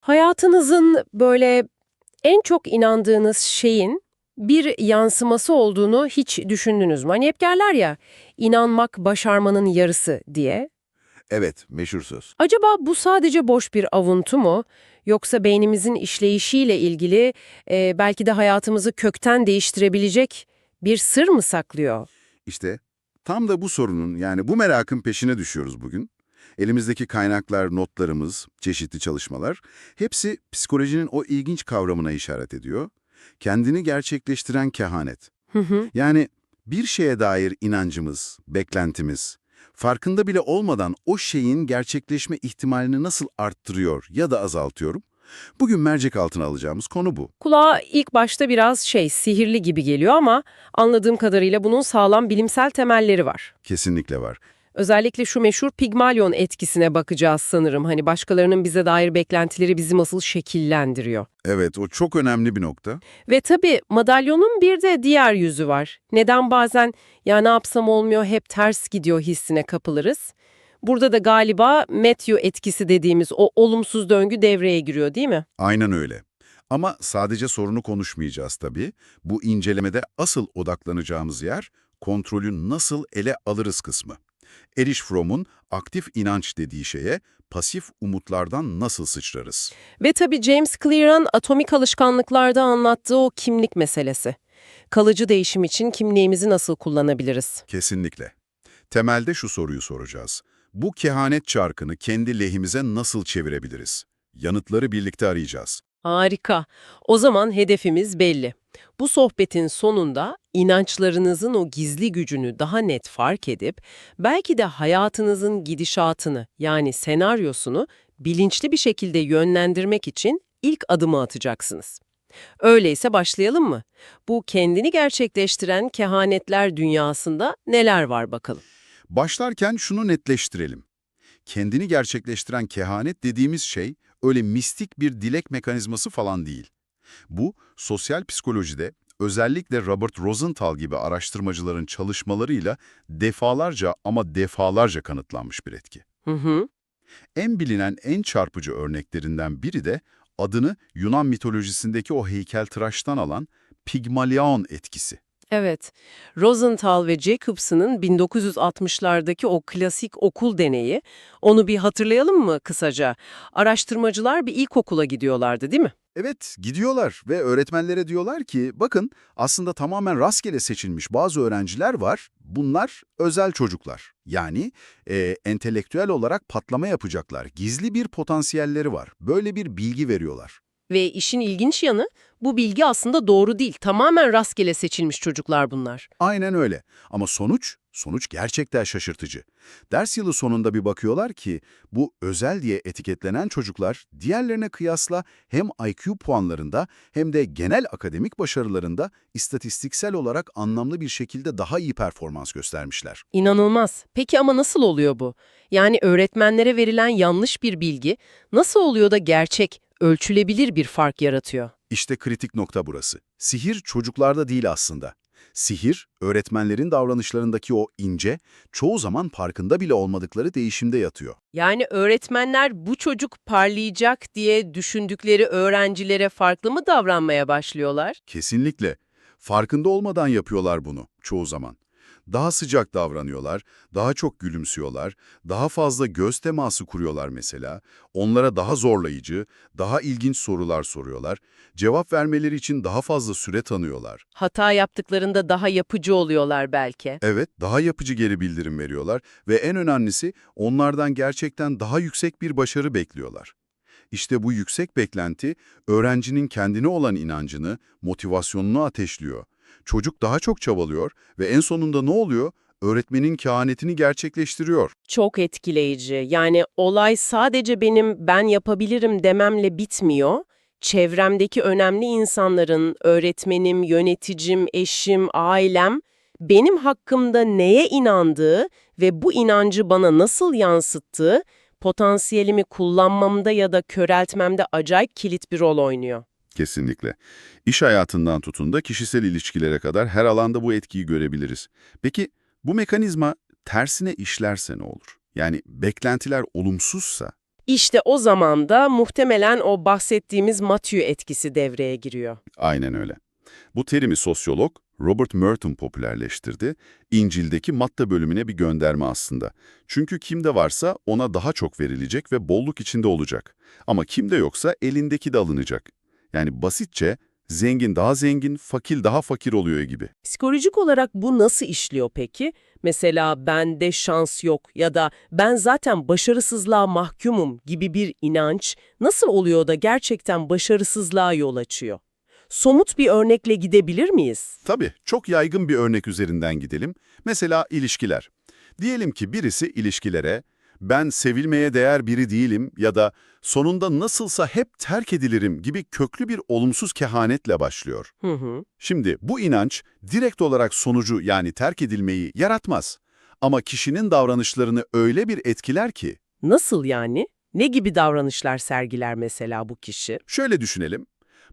Hayatınızın böyle en çok inandığınız şeyin bir yansıması olduğunu hiç düşündünüz mü? Hani hep derler ya, inanmak başarmanın yarısı diye. Evet, meşhur söz. Acaba bu sadece boş bir avuntu mu? Yoksa beynimizin işleyişiyle ilgili e, belki de hayatımızı kökten değiştirebilecek bir sır mı saklıyor? İşte tam da bu sorunun yani bu merakın peşine düşüyoruz bugün. Elimizdeki kaynaklar, notlarımız, çeşitli çalışmalar hepsi psikolojinin o ilginç kavramına işaret ediyor. Kendini gerçekleştiren kehanet. Hı hı. Yani bir şeye dair inancımız, beklentimiz, farkında bile olmadan o şeyin gerçekleşme ihtimalini nasıl arttırıyor ya da azaltıyorum? Bugün mercek altına alacağımız konu bu. Kulağa ilk başta biraz şey, sihirli gibi geliyor ama anladığım kadarıyla bunun sağlam bilimsel temelleri var. Kesinlikle var. Özellikle şu meşhur Pigmalion etkisine bakacağız sanırım. Hani başkalarının bize dair beklentileri bizi nasıl şekillendiriyor. Evet, o çok önemli bir nokta. Ve tabii madalyonun bir de diğer yüzü var. Neden bazen ya ne yapsam olmuyor hep ters gidiyor hissine kapılırız. Burada da galiba Matthew etkisi dediğimiz o olumsuz döngü devreye giriyor değil mi? Aynen öyle. Ama sadece sorunu konuşmayacağız tabii. Bu incelemede asıl odaklanacağımız yer kontrolü nasıl ele alırız kısmı. Erich Fromm'un aktif inanç dediği şeye pasif umutlardan nasıl sıçrarız? Ve tabii James Clear'ın atomik alışkanlıklarda anlattığı o kimlik meselesi. Kalıcı değişim için kimliğimizi nasıl kullanabiliriz? Kesinlikle. Temelde şu soruyu soracağız. Bu kehanet çarkını kendi lehimize nasıl çevirebiliriz? Yanıtları birlikte arayacağız. Harika. O zaman hedefimiz belli. Bu sohbetin sonunda inançlarınızın o gizli gücünü daha net fark edip belki de hayatınızın gidişatını yani senaryosunu bilinçli bir şekilde yönlendirmek için ilk adımı atacaksınız. Öyleyse başlayalım mı? Bu kendini gerçekleştiren kehanetler dünyasında neler var bakalım. Başlarken şunu netleştirelim. Kendini gerçekleştiren kehanet dediğimiz şey öyle mistik bir dilek mekanizması falan değil. Bu, sosyal psikolojide özellikle Robert Rosenthal gibi araştırmacıların çalışmalarıyla defalarca ama defalarca kanıtlanmış bir etki. Hı hı. En bilinen, en çarpıcı örneklerinden biri de adını Yunan mitolojisindeki o heykeltıraştan alan Pygmalion etkisi. Evet, Rosenthal ve Jacobson'ın 1960'lardaki o klasik okul deneyi, onu bir hatırlayalım mı kısaca? Araştırmacılar bir ilkokula gidiyorlardı değil mi? Evet, gidiyorlar ve öğretmenlere diyorlar ki, bakın aslında tamamen rastgele seçilmiş bazı öğrenciler var. Bunlar özel çocuklar. Yani e, entelektüel olarak patlama yapacaklar. Gizli bir potansiyelleri var. Böyle bir bilgi veriyorlar. Ve işin ilginç yanı, bu bilgi aslında doğru değil. Tamamen rastgele seçilmiş çocuklar bunlar. Aynen öyle. Ama sonuç, sonuç gerçekten şaşırtıcı. Ders yılı sonunda bir bakıyorlar ki bu özel diye etiketlenen çocuklar diğerlerine kıyasla hem IQ puanlarında hem de genel akademik başarılarında istatistiksel olarak anlamlı bir şekilde daha iyi performans göstermişler. İnanılmaz. Peki ama nasıl oluyor bu? Yani öğretmenlere verilen yanlış bir bilgi nasıl oluyor da gerçek, ölçülebilir bir fark yaratıyor? İşte kritik nokta burası. Sihir çocuklarda değil aslında. Sihir, öğretmenlerin davranışlarındaki o ince, çoğu zaman farkında bile olmadıkları değişimde yatıyor. Yani öğretmenler bu çocuk parlayacak diye düşündükleri öğrencilere farklı mı davranmaya başlıyorlar? Kesinlikle. Farkında olmadan yapıyorlar bunu çoğu zaman. Daha sıcak davranıyorlar, daha çok gülümsüyorlar, daha fazla göz teması kuruyorlar mesela. Onlara daha zorlayıcı, daha ilginç sorular soruyorlar. Cevap vermeleri için daha fazla süre tanıyorlar. Hata yaptıklarında daha yapıcı oluyorlar belki. Evet, daha yapıcı geri bildirim veriyorlar ve en önemlisi onlardan gerçekten daha yüksek bir başarı bekliyorlar. İşte bu yüksek beklenti öğrencinin kendine olan inancını, motivasyonunu ateşliyor. Çocuk daha çok çabalıyor ve en sonunda ne oluyor? Öğretmenin kehanetini gerçekleştiriyor. Çok etkileyici. Yani olay sadece benim ben yapabilirim dememle bitmiyor. Çevremdeki önemli insanların, öğretmenim, yöneticim, eşim, ailem benim hakkımda neye inandığı ve bu inancı bana nasıl yansıttığı potansiyelimi kullanmamda ya da köreltmemde acayip kilit bir rol oynuyor. Kesinlikle. İş hayatından tutun da kişisel ilişkilere kadar her alanda bu etkiyi görebiliriz. Peki bu mekanizma tersine işlerse ne olur? Yani beklentiler olumsuzsa? İşte o zaman da muhtemelen o bahsettiğimiz Matthew etkisi devreye giriyor. Aynen öyle. Bu terimi sosyolog Robert Merton popülerleştirdi. İncil'deki Matta bölümüne bir gönderme aslında. Çünkü kimde varsa ona daha çok verilecek ve bolluk içinde olacak. Ama kimde yoksa elindeki de alınacak. Yani basitçe zengin daha zengin, fakir daha fakir oluyor gibi. Psikolojik olarak bu nasıl işliyor peki? Mesela bende şans yok ya da ben zaten başarısızlığa mahkumum gibi bir inanç nasıl oluyor da gerçekten başarısızlığa yol açıyor? Somut bir örnekle gidebilir miyiz? Tabii çok yaygın bir örnek üzerinden gidelim. Mesela ilişkiler. Diyelim ki birisi ilişkilere ben sevilmeye değer biri değilim ya da sonunda nasılsa hep terk edilirim gibi köklü bir olumsuz kehanetle başlıyor. Hı hı. Şimdi bu inanç direkt olarak sonucu yani terk edilmeyi yaratmaz. Ama kişinin davranışlarını öyle bir etkiler ki, Nasıl yani? Ne gibi davranışlar sergiler mesela bu kişi? şöyle düşünelim,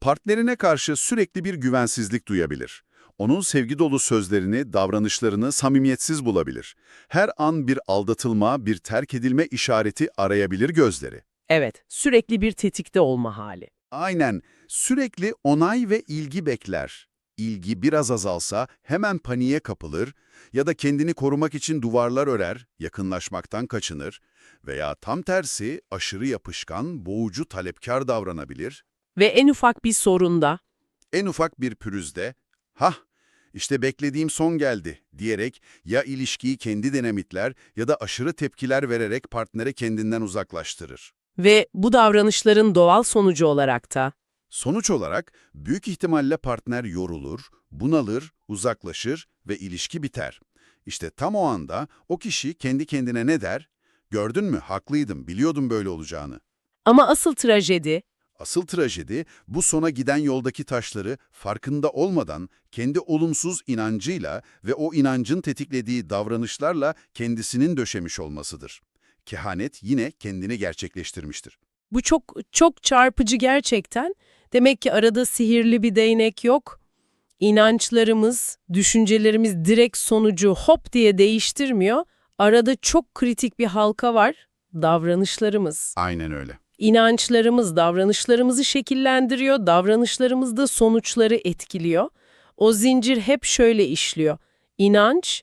partnerine karşı sürekli bir güvensizlik duyabilir. Onun sevgi dolu sözlerini, davranışlarını samimiyetsiz bulabilir. Her an bir aldatılma, bir terk edilme işareti arayabilir gözleri. Evet, sürekli bir tetikte olma hali. Aynen, sürekli onay ve ilgi bekler. İlgi biraz azalsa hemen paniğe kapılır ya da kendini korumak için duvarlar örer, yakınlaşmaktan kaçınır veya tam tersi aşırı yapışkan, boğucu, talepkar davranabilir. Ve en ufak bir sorunda En ufak bir pürüzde, hah işte beklediğim son geldi diyerek ya ilişkiyi kendi denemitler ya da aşırı tepkiler vererek partneri kendinden uzaklaştırır. ve bu davranışların doğal sonucu olarak da Sonuç olarak büyük ihtimalle partner yorulur, bunalır, uzaklaşır ve ilişki biter. İşte tam o anda o kişi kendi kendine ne der? Gördün mü haklıydım, biliyordum böyle olacağını. ama asıl trajedi Asıl trajedi bu sona giden yoldaki taşları farkında olmadan kendi olumsuz inancıyla ve o inancın tetiklediği davranışlarla kendisinin döşemiş olmasıdır. Kehanet yine kendini gerçekleştirmiştir. Bu çok çok çarpıcı gerçekten. Demek ki arada sihirli bir değnek yok. İnançlarımız, düşüncelerimiz direkt sonucu hop diye değiştirmiyor. Arada çok kritik bir halka var. Davranışlarımız. Aynen öyle. İnançlarımız davranışlarımızı şekillendiriyor, davranışlarımız da sonuçları etkiliyor. O zincir hep şöyle işliyor. İnanç,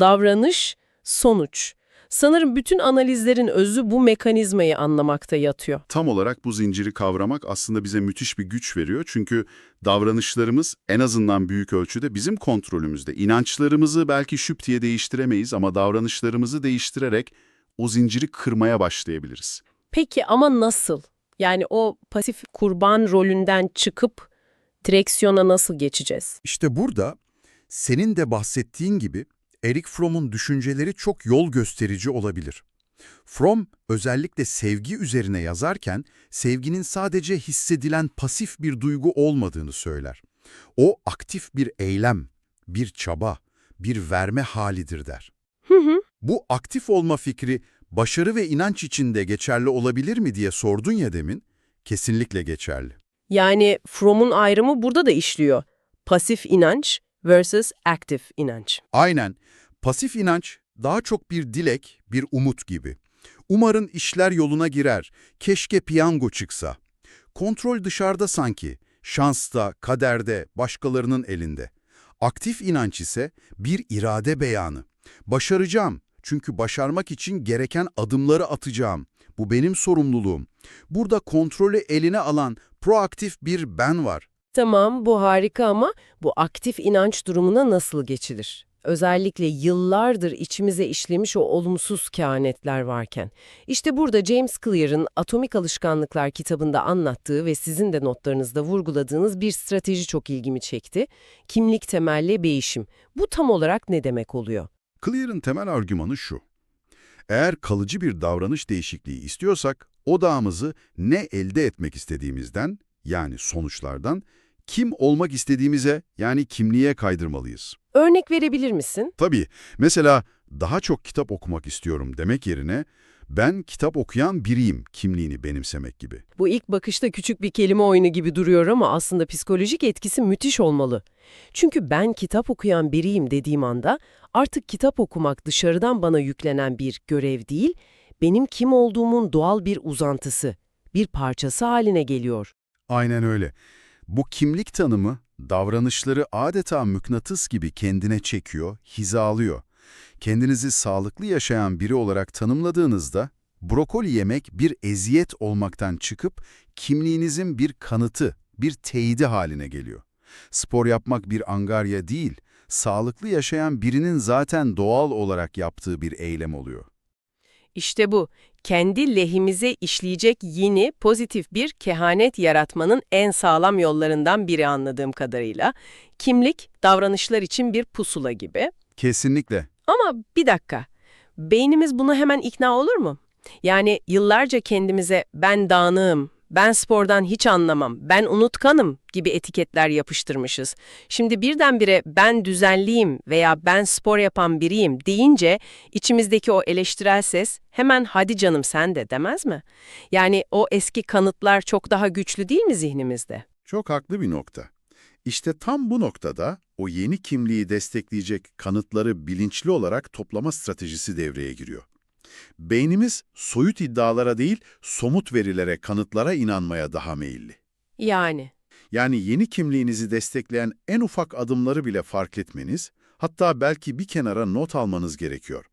davranış, sonuç. Sanırım bütün analizlerin özü bu mekanizmayı anlamakta yatıyor. Tam olarak bu zinciri kavramak aslında bize müthiş bir güç veriyor. Çünkü davranışlarımız en azından büyük ölçüde bizim kontrolümüzde. İnançlarımızı belki şüp diye değiştiremeyiz ama davranışlarımızı değiştirerek o zinciri kırmaya başlayabiliriz. Peki ama nasıl? Yani o pasif kurban rolünden çıkıp direksiyona nasıl geçeceğiz? İşte burada senin de bahsettiğin gibi Erik Fromm'un düşünceleri çok yol gösterici olabilir. Fromm özellikle sevgi üzerine yazarken sevginin sadece hissedilen pasif bir duygu olmadığını söyler. O aktif bir eylem, bir çaba, bir verme halidir der. Hı hı. Bu aktif olma fikri başarı ve inanç içinde geçerli olabilir mi diye sordun ya demin, kesinlikle geçerli. Yani Fromm'un ayrımı burada da işliyor. Pasif inanç versus aktif inanç. Aynen. Pasif inanç daha çok bir dilek, bir umut gibi. Umarın işler yoluna girer, keşke piyango çıksa. Kontrol dışarıda sanki, şansta, kaderde, başkalarının elinde. Aktif inanç ise bir irade beyanı. Başaracağım çünkü başarmak için gereken adımları atacağım. Bu benim sorumluluğum. Burada kontrolü eline alan proaktif bir ben var. Tamam bu harika ama bu aktif inanç durumuna nasıl geçilir? Özellikle yıllardır içimize işlemiş o olumsuz kehanetler varken. İşte burada James Clear'ın Atomik Alışkanlıklar kitabında anlattığı ve sizin de notlarınızda vurguladığınız bir strateji çok ilgimi çekti. Kimlik temelli değişim. Bu tam olarak ne demek oluyor? Clear'ın temel argümanı şu. Eğer kalıcı bir davranış değişikliği istiyorsak, odağımızı ne elde etmek istediğimizden, yani sonuçlardan, kim olmak istediğimize, yani kimliğe kaydırmalıyız. Örnek verebilir misin? Tabii, mesela daha çok kitap okumak istiyorum demek yerine, ben kitap okuyan biriyim kimliğini benimsemek gibi. Bu ilk bakışta küçük bir kelime oyunu gibi duruyor ama aslında psikolojik etkisi müthiş olmalı. Çünkü ben kitap okuyan biriyim dediğim anda artık kitap okumak dışarıdan bana yüklenen bir görev değil, benim kim olduğumun doğal bir uzantısı, bir parçası haline geliyor. Aynen öyle. Bu kimlik tanımı davranışları adeta mıknatıs gibi kendine çekiyor, hizalıyor. Kendinizi sağlıklı yaşayan biri olarak tanımladığınızda brokoli yemek bir eziyet olmaktan çıkıp kimliğinizin bir kanıtı, bir teyidi haline geliyor. Spor yapmak bir angarya değil, sağlıklı yaşayan birinin zaten doğal olarak yaptığı bir eylem oluyor. İşte bu, kendi lehimize işleyecek yeni, pozitif bir kehanet yaratmanın en sağlam yollarından biri anladığım kadarıyla. Kimlik, davranışlar için bir pusula gibi. Kesinlikle. Ama bir dakika, beynimiz buna hemen ikna olur mu? Yani yıllarca kendimize ben dağınığım, ben spordan hiç anlamam, ben unutkanım gibi etiketler yapıştırmışız. Şimdi birdenbire ben düzenliyim veya ben spor yapan biriyim deyince içimizdeki o eleştirel ses hemen hadi canım sen de demez mi? Yani o eski kanıtlar çok daha güçlü değil mi zihnimizde? Çok haklı bir nokta. İşte tam bu noktada o yeni kimliği destekleyecek kanıtları bilinçli olarak toplama stratejisi devreye giriyor. Beynimiz soyut iddialara değil, somut verilere, kanıtlara inanmaya daha meyilli. Yani. Yani yeni kimliğinizi destekleyen en ufak adımları bile fark etmeniz, hatta belki bir kenara not almanız gerekiyor.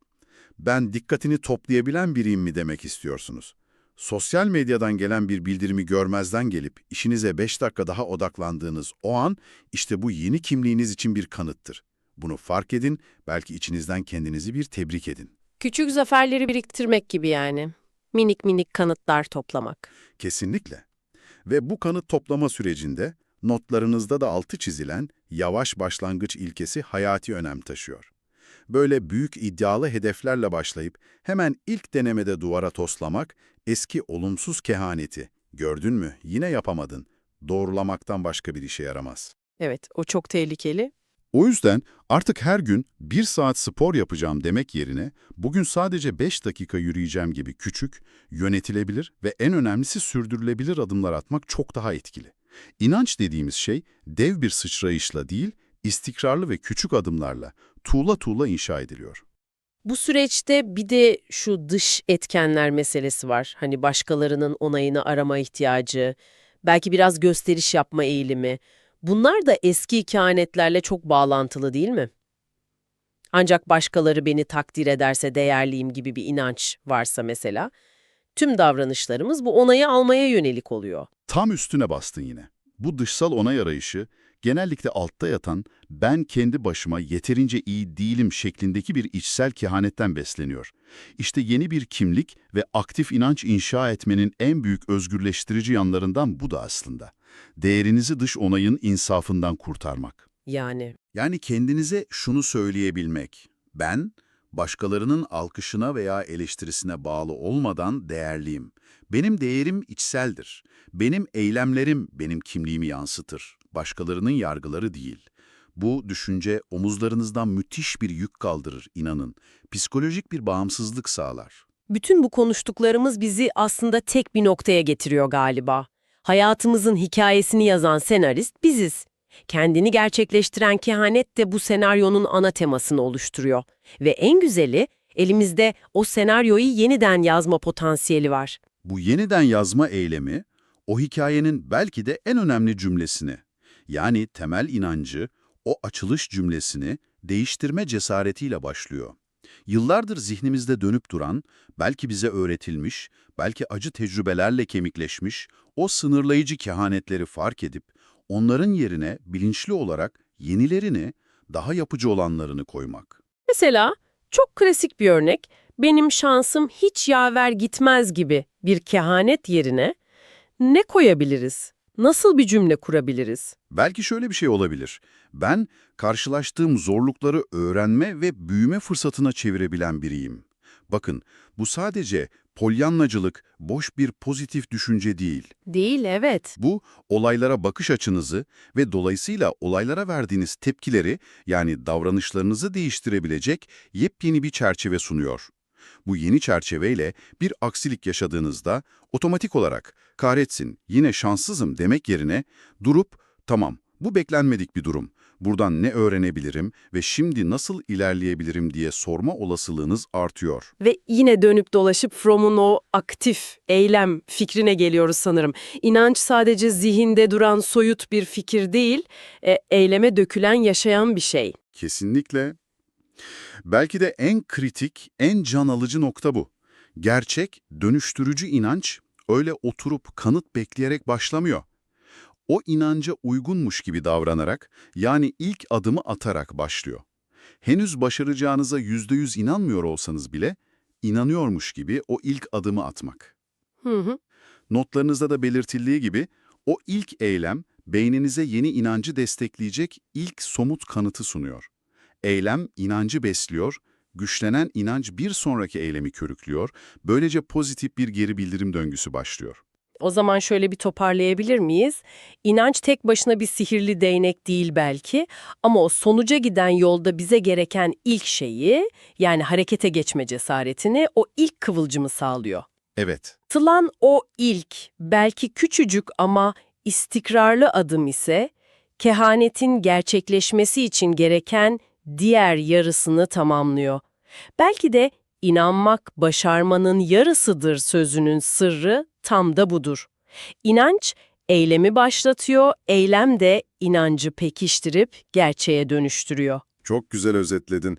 Ben dikkatini toplayabilen biriyim mi demek istiyorsunuz? Sosyal medyadan gelen bir bildirimi görmezden gelip işinize 5 dakika daha odaklandığınız o an işte bu yeni kimliğiniz için bir kanıttır. Bunu fark edin, belki içinizden kendinizi bir tebrik edin. Küçük zaferleri biriktirmek gibi yani. Minik minik kanıtlar toplamak. Kesinlikle. Ve bu kanıt toplama sürecinde notlarınızda da altı çizilen yavaş başlangıç ilkesi hayati önem taşıyor. Böyle büyük iddialı hedeflerle başlayıp hemen ilk denemede duvara toslamak eski olumsuz kehaneti, gördün mü yine yapamadın, doğrulamaktan başka bir işe yaramaz. Evet, o çok tehlikeli. O yüzden artık her gün bir saat spor yapacağım demek yerine bugün sadece 5 dakika yürüyeceğim gibi küçük, yönetilebilir ve en önemlisi sürdürülebilir adımlar atmak çok daha etkili. İnanç dediğimiz şey dev bir sıçrayışla değil, istikrarlı ve küçük adımlarla, tuğla tuğla inşa ediliyor. Bu süreçte bir de şu dış etkenler meselesi var. Hani başkalarının onayını arama ihtiyacı, belki biraz gösteriş yapma eğilimi. Bunlar da eski kehanetlerle çok bağlantılı değil mi? Ancak başkaları beni takdir ederse değerliyim gibi bir inanç varsa mesela, tüm davranışlarımız bu onayı almaya yönelik oluyor. Tam üstüne bastın yine. Bu dışsal onay arayışı genellikle altta yatan ben kendi başıma yeterince iyi değilim şeklindeki bir içsel kehanetten besleniyor. İşte yeni bir kimlik ve aktif inanç inşa etmenin en büyük özgürleştirici yanlarından bu da aslında. Değerinizi dış onayın insafından kurtarmak. Yani Yani kendinize şunu söyleyebilmek. Ben, başkalarının alkışına veya eleştirisine bağlı olmadan değerliyim. Benim değerim içseldir. Benim eylemlerim benim kimliğimi yansıtır. Başkalarının yargıları değil. Bu düşünce omuzlarınızdan müthiş bir yük kaldırır, inanın. Psikolojik bir bağımsızlık sağlar. bütün bu konuştuklarımız bizi aslında tek bir noktaya getiriyor galiba. Hayatımızın hikayesini yazan senarist biziz. Kendini gerçekleştiren kehanet de bu senaryonun ana temasını oluşturuyor. Ve en güzeli elimizde o senaryoyu yeniden yazma potansiyeli var. Bu yeniden yazma eylemi, o hikayenin belki de en önemli cümlesini, yani temel inancı, o açılış cümlesini değiştirme cesaretiyle başlıyor. Yıllardır zihnimizde dönüp duran, belki bize öğretilmiş, belki acı tecrübelerle kemikleşmiş, o sınırlayıcı kehanetleri fark edip, onların yerine bilinçli olarak yenilerini, daha yapıcı olanlarını koymak. Mesela çok klasik bir örnek, benim şansım hiç yaver gitmez gibi bir kehanet yerine ne koyabiliriz? Nasıl bir cümle kurabiliriz? Belki şöyle bir şey olabilir. Ben karşılaştığım zorlukları öğrenme ve büyüme fırsatına çevirebilen biriyim. Bakın, bu sadece polyanlacılık, boş bir pozitif düşünce değil. Değil, evet. Bu, olaylara bakış açınızı ve dolayısıyla olaylara verdiğiniz tepkileri, yani davranışlarınızı değiştirebilecek yepyeni bir çerçeve sunuyor. Bu yeni çerçeveyle bir aksilik yaşadığınızda otomatik olarak kahretsin yine şanssızım demek yerine durup tamam bu beklenmedik bir durum. Buradan ne öğrenebilirim ve şimdi nasıl ilerleyebilirim diye sorma olasılığınız artıyor. Ve yine dönüp dolaşıp Fromm'un o aktif, eylem fikrine geliyoruz sanırım. İnanç sadece zihinde duran soyut bir fikir değil, e, eyleme dökülen yaşayan bir şey. Kesinlikle. Belki de en kritik, en can alıcı nokta bu. Gerçek, dönüştürücü inanç öyle oturup kanıt bekleyerek başlamıyor. O inanca uygunmuş gibi davranarak, yani ilk adımı atarak başlıyor. Henüz başaracağınıza yüzde yüz inanmıyor olsanız bile, inanıyormuş gibi o ilk adımı atmak. Hı hı. Notlarınızda da belirtildiği gibi, o ilk eylem beyninize yeni inancı destekleyecek ilk somut kanıtı sunuyor. Eylem inancı besliyor, güçlenen inanç bir sonraki eylemi körüklüyor, böylece pozitif bir geri bildirim döngüsü başlıyor. O zaman şöyle bir toparlayabilir miyiz? İnanç tek başına bir sihirli değnek değil belki ama o sonuca giden yolda bize gereken ilk şeyi, yani harekete geçme cesaretini, o ilk kıvılcımı sağlıyor. Evet, Atılan o ilk, belki küçücük ama istikrarlı adım ise, kehanetin gerçekleşmesi için gereken diğer yarısını tamamlıyor. Belki de inanmak başarmanın yarısıdır sözünün sırrı tam da budur. İnanç, eylemi başlatıyor, eylem de inancı pekiştirip gerçeğe dönüştürüyor. Çok güzel özetledin.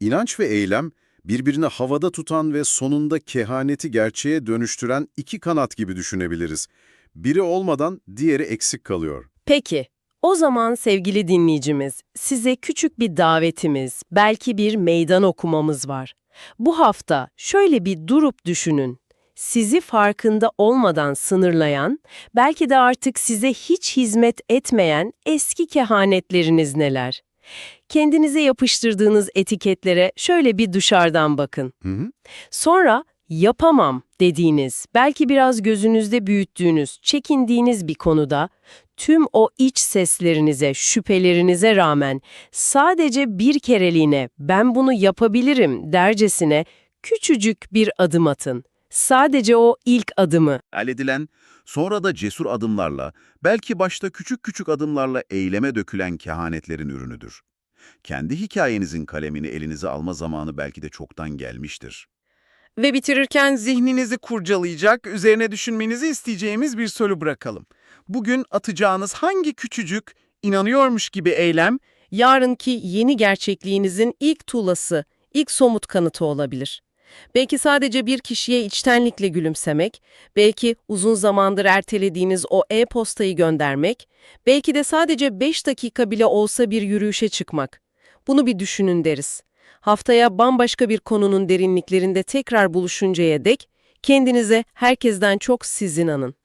İnanç ve eylem birbirini havada tutan ve sonunda kehaneti gerçeğe dönüştüren iki kanat gibi düşünebiliriz. Biri olmadan diğeri eksik kalıyor. Peki, o zaman sevgili dinleyicimiz, size küçük bir davetimiz, belki bir meydan okumamız var. Bu hafta şöyle bir durup düşünün. Sizi farkında olmadan sınırlayan, belki de artık size hiç hizmet etmeyen eski kehanetleriniz neler? Kendinize yapıştırdığınız etiketlere şöyle bir dışarıdan bakın. hı hı. Sonra yapamam dediğiniz, belki biraz gözünüzde büyüttüğünüz, çekindiğiniz bir konuda tüm o iç seslerinize, şüphelerinize rağmen sadece bir kereliğine ben bunu yapabilirim dercesine küçücük bir adım atın. Sadece o ilk adımı. edilen, sonra da cesur adımlarla, belki başta küçük küçük adımlarla eyleme dökülen kehanetlerin ürünüdür. Kendi hikayenizin kalemini elinize alma zamanı belki de çoktan gelmiştir. Ve bitirirken zihninizi kurcalayacak, üzerine düşünmenizi isteyeceğimiz bir soru bırakalım. Bugün atacağınız hangi küçücük, inanıyormuş gibi eylem, yarınki yeni gerçekliğinizin ilk tuğlası, ilk somut kanıtı olabilir. Belki sadece bir kişiye içtenlikle gülümsemek, belki uzun zamandır ertelediğiniz o e-postayı göndermek, belki de sadece 5 dakika bile olsa bir yürüyüşe çıkmak. Bunu bir düşünün deriz. Haftaya bambaşka bir konunun derinliklerinde tekrar buluşuncaya dek kendinize herkesten çok sizin anın.